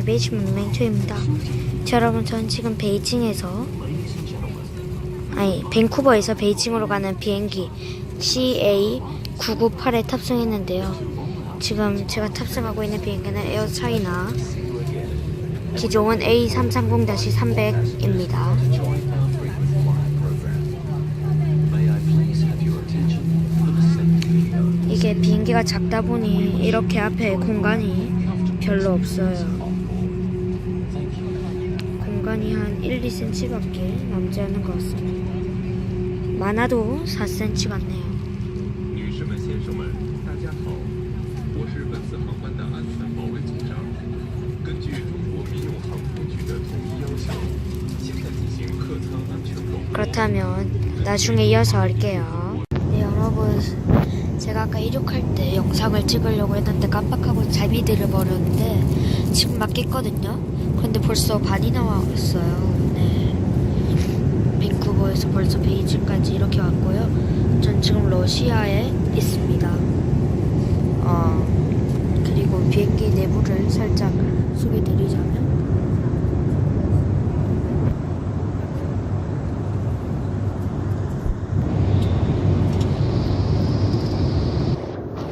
안녕하십니까 시민은행 TV 시민은행 초입니다. 자, 여러분 저는 지금 베이징에서 아니 밴쿠버에서 베이징으로 가는 비행기 CA998에 탑승했는데요. 지금 제가 탑승하고 있는 비행기는 에어 차이나 기종은 A330-300입니다. 이게 비행기가 작다 보니 이렇게 앞에 공간이 별로 없어요. 공간이 한 1, 2cm밖에 남지 않은 것 같습니다. 많아도 4cm 같네요. 女士们、先生们，大家好，我是本次航班的安全保卫组长。根据中国民用航空局的统一要求，现在进行客舱安全广播。 그렇다면 나중에 이어서 할게요. 네, 여러분. 제가 아까 이륙할 때 영상을 찍으려고 했는데 깜빡하고 자비들을 버렸는데 지금 막 깼거든요. 벌써 반이 나 왔어요. 네. 밴쿠버에서 벌써 베이징까지 이렇게 왔고요. 전 지금 러시아에 있습니다. 어, 그리고 비행기 내부를 살짝 소개드리자면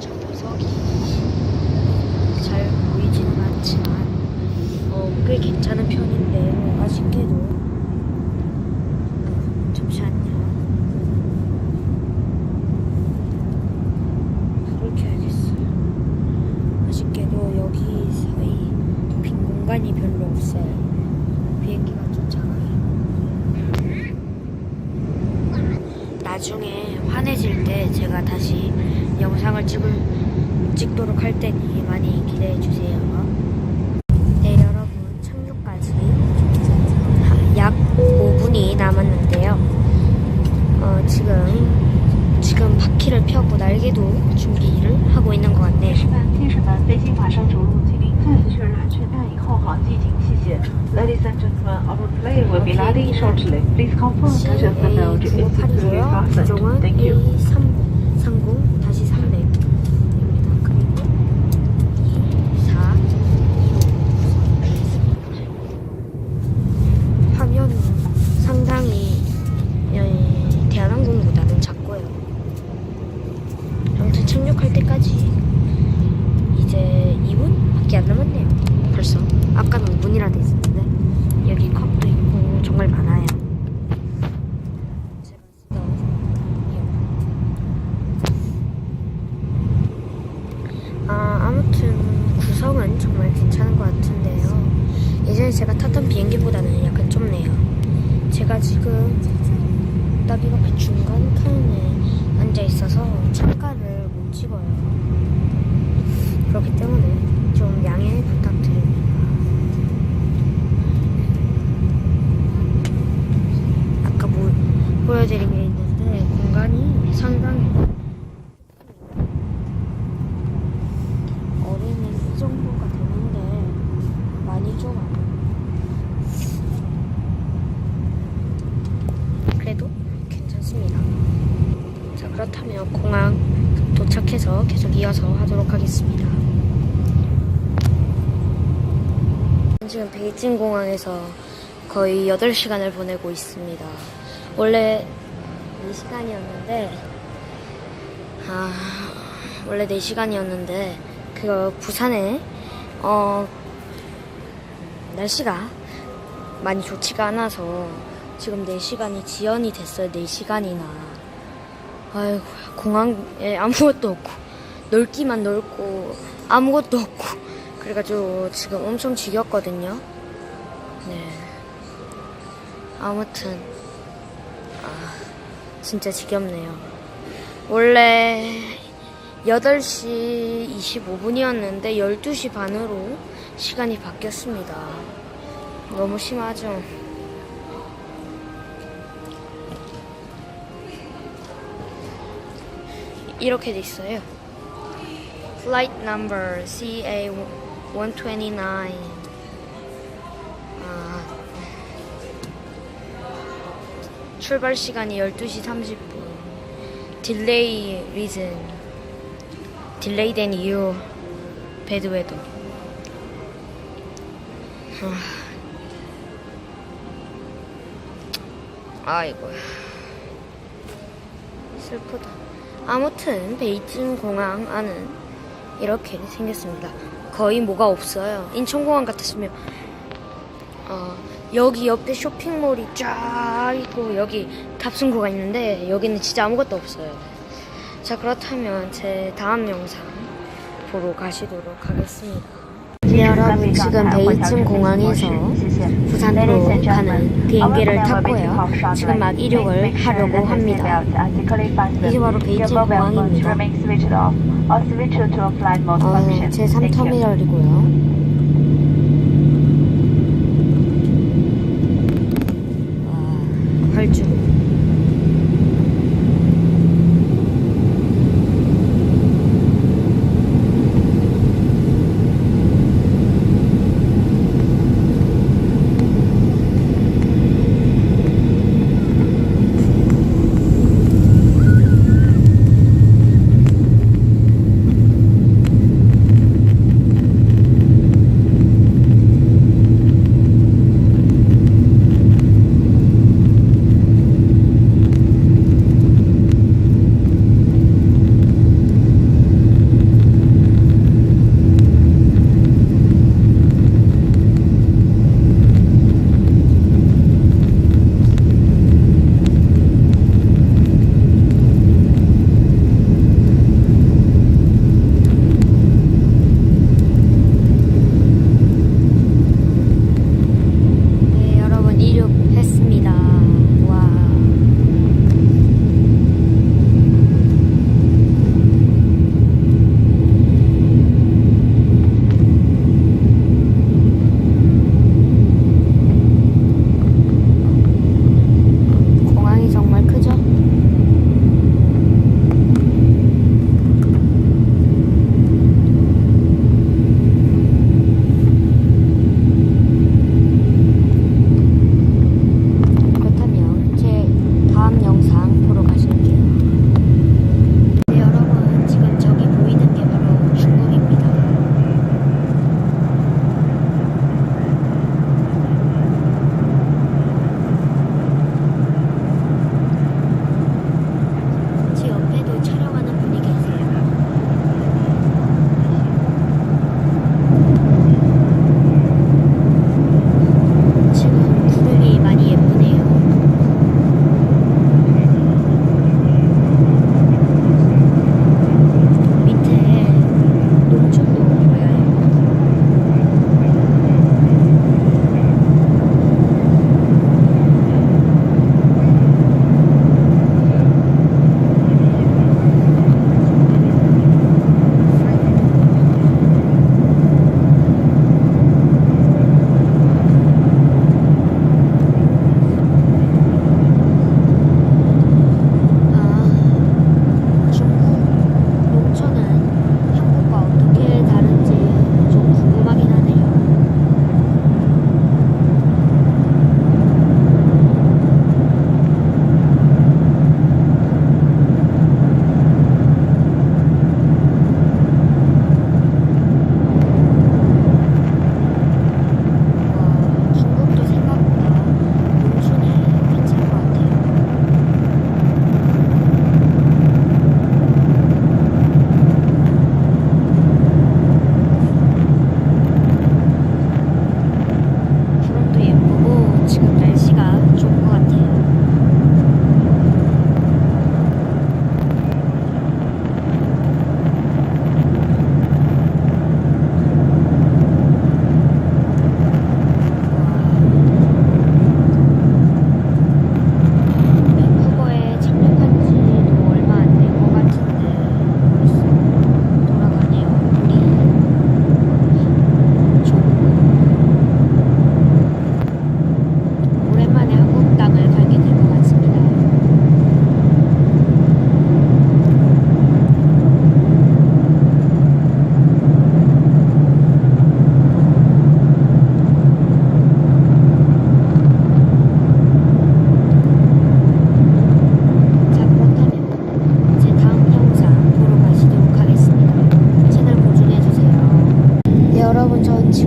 좌석이 잘 보이지는 않지만 어, 꽤 괜찮은 편인데 아쉽게도 어, 잠시만요 그렇게 해야겠어요 아쉽게도 여기 사이 빈 공간이 별로 없어요 비행기가 좀 작아요 나중에 환해질 때 제가 다시 영상을 찍을, 찍도록 할 테니 많이 기대해 주세요. 네, 여러분 착륙까지 약 5분이 남았는데요. 어, 지금 지금 바퀴를 펴고 날개도 준비를 하고 있는 것 같네요. Ladies and gentlemen, our plane will be landing shortly. Please confirm that the note is securely fastened. Thank you. 구성은 정말 괜찮은 것 같은데요. 예전에 제가 탔던 비행기보다는 약간 좁네요. 제가 지금 딱 이렇게 중간 칸에 앉아 있어서 창가를 못 찍어요. 그렇기 때문에 좀 양해 부탁드립니다. 아까 뭐 보여드린 게 있는데 공간이 상당히 어린이 이 정도가 되는데 많이 좁아요. 그래도 괜찮습니다. 자 그렇다면 공항 이어서 하도록 하겠습니다. 지금 베이징 공항에서 거의 8시간을 보내고 있습니다. 원래 4시간이었는데 아 원래 4시간이었는데 그 부산에 어 날씨가 많이 좋지가 않아서 지금 4시간이 지연이 됐어요. 4시간이나. 아이고 공항에 아무것도 없고 넓기만 넓고 아무것도 없고 그래가지고 지금 엄청 지겹거든요. 네. 아무튼 아 진짜 지겹네요. 원래 8시 25분이었는데 12시 반으로 시간이 바뀌었습니다. 너무 심하죠? 이렇게 돼 있어요. Flight number CA129. 아, 출발 시간이 12시 30분. Delay reason. Delayed and you. bad weather. 아이고 슬프다. 아무튼 베이징 공항 안은 이렇게 생겼습니다. 거의 뭐가 없어요. 인천공항 같았으면 어, 여기 옆에 쇼핑몰이 쫙 있고 여기 탑승구가 있는데 여기는 진짜 아무것도 없어요. 자 그렇다면 제 다음 영상 보러 가시도록 하겠습니다. 네, 여러분 지금 베이징 공항에서 부산으로 가는 비행기를 탔고요. 지금 막 이륙을 하려고 합니다. 이게 바로 베이징 공항입니다. 어, 제 3터미널이고요. 地区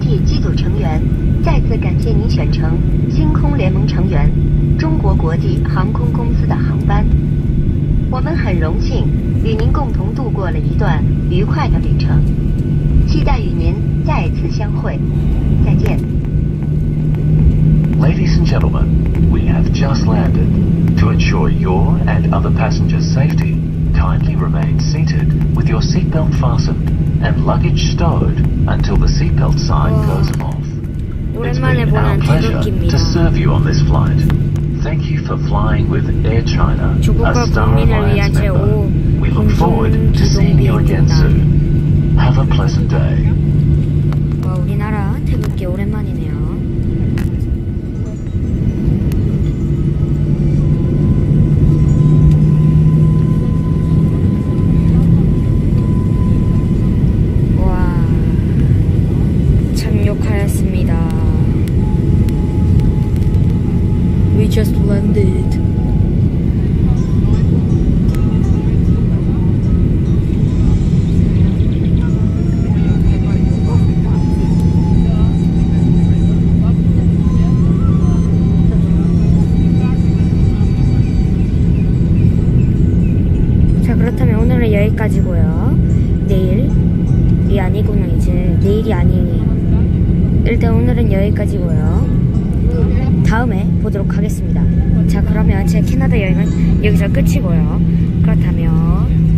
体机组成员再次感谢您选乘星空联盟成员中国国际航空公司的航班。我们很荣幸与您共同度过了一段愉快的旅程，期待与您再次相会。再见。Ladies and gentlemen, we have just landed. To ensure your and other passengers' safety, kindly remain seated with your seatbelt fastened and luggage stowed until the seatbelt sign Wow. goes off. It's 오랜만에 been our 보는 pleasure 태극기입니다. to serve you on this flight. Thank you for flying with Air China, a 조국과 Star 국민을 Alliance 위한 member. 제5 We look forward to seeing you again soon. Have a pleasant day. 와, 우리나라 태극기 오랜만이네요. Just landed. 그러면 제 캐나다 여행은 여기서 끝이고요. 그렇다면